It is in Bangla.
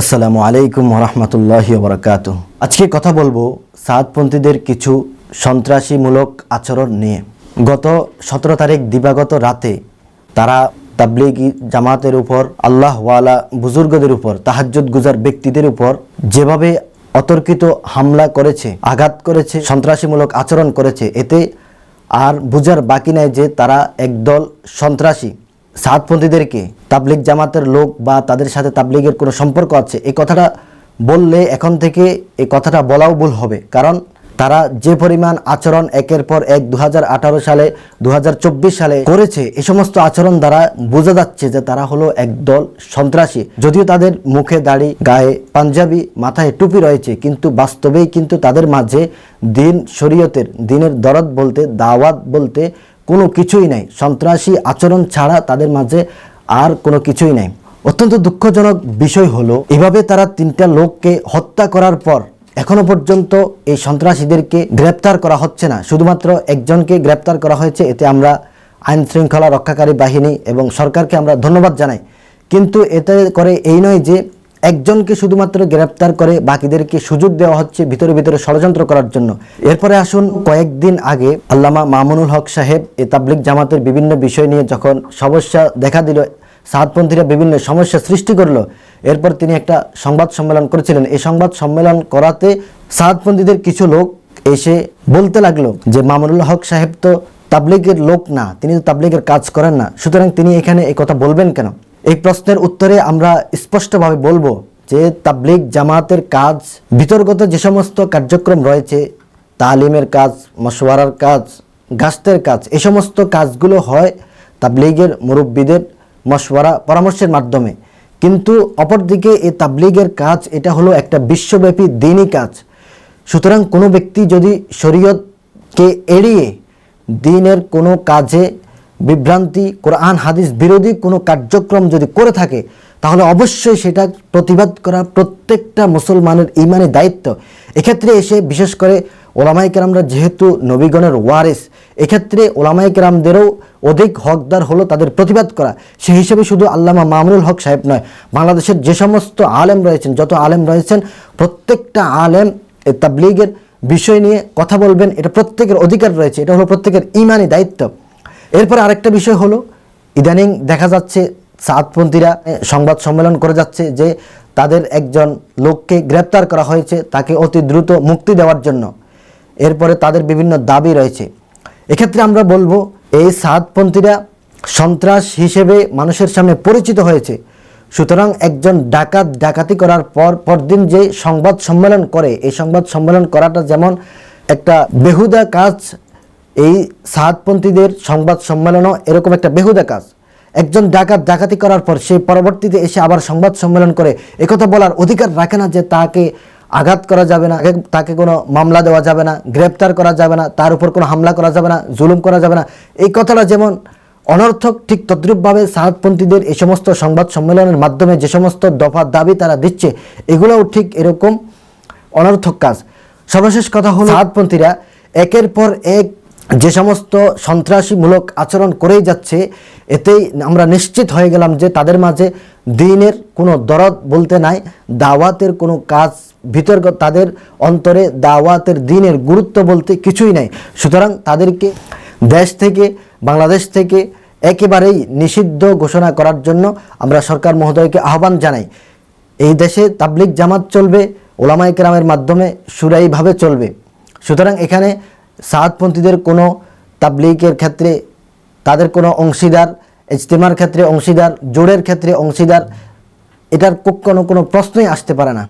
আসসালামু আলাইকুম রহমতুল্লাহ বরকাত আজকে কথা বলব সাদপন্থীদের কিছু সন্ত্রাসীমূলক আচরণ নিয়ে। গত সতেরো তারিখ দিবাগত রাতে তারা তাবলিগি জামাতের উপর আল্লাহওয়ালা বুজুর্গদের উপর, তাহাজ্জুদ গুজার ব্যক্তিদের উপর যেভাবে অতর্কিত হামলা করেছে, আঘাত করেছে, সন্ত্রাসীমূলক আচরণ করেছে, এতে আর বুঝার বাকি নাই যে তারা একদল সন্ত্রাসী। সাতপন্থীদেরকে তাবলিগ জামাতের লোক বা তাদের সাথে তাবলিগের কোনো সম্পর্ক আছে, এই কথাটা বললে এখন থেকে এই কথাটা বলাও ভুল হবে। কারণ তারা যে পরিমাণ আচরণ একের পর এক দু সালে, দুহাজার চব্বিশ সালে করেছে, এ সমস্ত আচরণ দ্বারা বোঝা যাচ্ছে যে তারা হলো একদল সন্ত্রাসী। যদিও তাদের মুখে দাড়ি, গায়ে পাঞ্জাবি, মাথায় টুপি রয়েছে, কিন্তু বাস্তবেই কিন্তু তাদের মাঝে দিন শরীয়তের, দিনের দরদ বলতে, দাওয়াত বলতে কোনো কিছুই নাই। সন্ত্রাসী আচরণ ছাড়া তাদের মাঝে আর কোনো কিছুই নাই। অত্যন্ত দুঃখজনক বিষয় হলো, এভাবে তারা তিনটা লোককে হত্যা করার পর এখনও পর্যন্ত এই সন্ত্রাসীদেরকে গ্রেপ্তার করা হচ্ছে না। শুধুমাত্র একজনকে গ্রেপ্তার করা হয়েছে, এতে আমরা আইন শৃঙ্খলা রক্ষাকারী বাহিনী এবং সরকারকে আমরা ধন্যবাদ জানাই। কিন্তু এতে করে এই নয় যে একজনকে শুধুমাত্র গ্রেপ্তার করে বাকিদেরকে সুযোগ দেওয়া হচ্ছে ভিতরে ভিতরে ষড়যন্ত্র করার জন্য। এরপরে আসুন কয়েকদিন আগে আল্লামা মামুনুল হক সাহেব এ তাবলিক জামাতের বিভিন্ন বিষয় নিয়ে যখন সমস্যা দেখা দিল, সাতপন্থীরা বিভিন্ন সমস্যা সৃষ্টি করল, এরপর তিনি একটা সংবাদ সম্মেলন করেছিলেন। এই সংবাদ সম্মেলন করাতে সাতপন্থীদের কিছু লোক এসে বলতে লাগল যে, মামুনুল হক সাহেব তো তাবলিগের লোক না, তিনি তো তাবলিগের কাজ করেন না। সুতরাং তিনি এখানে এই কথা বলবেন কেন? এই প্রশ্নের উত্তরে আমরা স্পষ্টভাবে বলব যে তাবলিগ জামাতের কাজ, বিতর্গত যে সমস্ত কার্যক্রম রয়েছে, তালিমের কাজ, মশওয়ারার কাজ গাস্তের কাজ, এই সমস্ত কাজগুলো হয় তাবলিগের মুরব্বীদের মশওয়ারা পরামর্শের মাধ্যমে। কিন্তু অপরদিকে এই তাবলিগের কাজ, এটা হলো একটা বিশ্বব্যাপী দিনই কাজ। সুতরাং কোনো ব্যক্তি যদি শরীয়তকে এড়িয়ে দিনের কোনো কাজে বিভ্রান্তি, কোরআন, হাদিস বিরোধী কোনো কার্যক্রম যদি করে থাকে, তাহলে অবশ্যই সেটা প্রতিবাদ করা প্রত্যেকটা মুসলমানের ইমানের দায়িত্ব। এক্ষেত্রে এসে বিশেষ করে ওলামাই কেরামরা যেহেতু নবীগণের ওয়ারেস, এক্ষেত্রে ওলামাই কেরামদেরও অধিক হকদার হলো তাদের প্রতিবাদ করা। সেই হিসেবে শুধু আল্লামা মামুনুল হক সাহেব নয়, বাংলাদেশের যে সমস্ত আলেম রয়েছেন, যত আলেম রয়েছেন, প্রত্যেকটা আলেম তাবলিগের বিষয় নিয়ে কথা বলবেন, এটা প্রত্যেকের অধিকার রয়েছে, এটা হলো প্রত্যেকের ইমানি দায়িত্ব। এরপরে আরেকটা বিষয় হলো, ইদানিং দেখা যাচ্ছে সাতপন্থীরা সংবাদ সম্মেলন করে যাচ্ছে যে তাদের একজন লোককে গ্রেপ্তার করা হয়েছে, তাকে অতি দ্রুত মুক্তি দেওয়ার জন্য। এরপরে তাদের বিভিন্ন দাবি রয়েছে। এক্ষেত্রে আমরা বলব, এই সাতপন্থীরা সন্ত্রাস হিসেবে মানুষের সামনে পরিচিত হয়েছে। সুতরাং একজন ডাকাত ডাকাতি করার পর, পরদিন যে সংবাদ সম্মেলন করে, এই সংবাদ সম্মেলন করাটা যেমন একটা বেহুদা কাজ এই সাহাদপন্থীদের সংবাদ সম্মেলনও এরকম একটা বেহুদা কাজ। একজন ডাকাত ডাকাতি করার পর সে পরবর্তীতে এসে আবার সংবাদ সম্মেলন করে। একথা বলার অধিকার রাখে না যে তাকে আঘাত করা যাবে না তাকে কোনো মামলা দেওয়া যাবে না, গ্রেপ্তার করা যাবে না, তার উপর কোনো হামলা করা যাবে না, জুলুম করা যাবে না। এই কথাটা যেমন অনর্থক, ঠিক তদ্রূপভাবে সাহাদপন্থীদের এই সমস্ত সংবাদ সম্মেলনের মাধ্যমে যে সমস্ত দফা দাবি তারা দিচ্ছে, এগুলোও ঠিক এরকম অনর্থক কাজ। সর্বশেষ কথা হলো সাহাদপন্থীরা একের পর এক যে সমস্ত সন্ত্রাসীমূলক আচরণ করেই যাচ্ছে, এতেই আমরা নিশ্চিত হয়ে গেলাম যে তাদের মাঝে দিনের কোনো দরদ বলতে নাই, দাওয়াতের কোনো কাজ ভিতর তাদের অন্তরে দাওয়াতের দিনের গুরুত্ব বলতে কিছুই নাই। সুতরাং তাদেরকে দেশ থেকে, বাংলাদেশ থেকে একেবারেই নিষিদ্ধ ঘোষণা করার জন্য আমরা সরকার মহোদয়কে আহ্বান জানাই। এই দেশে তাবলিক জামাত চলবে ওলামাই কেরামের মাধ্যমে সুরাইভাবে চলবে। সুতরাং এখানে সাহাদপন্থীদের কোনো তাবলিগের ক্ষেত্রে, তাদের কোনো অংশীদার, ইজতেমার ক্ষেত্রে অংশীদার, জোরের ক্ষেত্রে অংশীদার, এটার কোনো কোনো প্রশ্নই আসতে পারে না।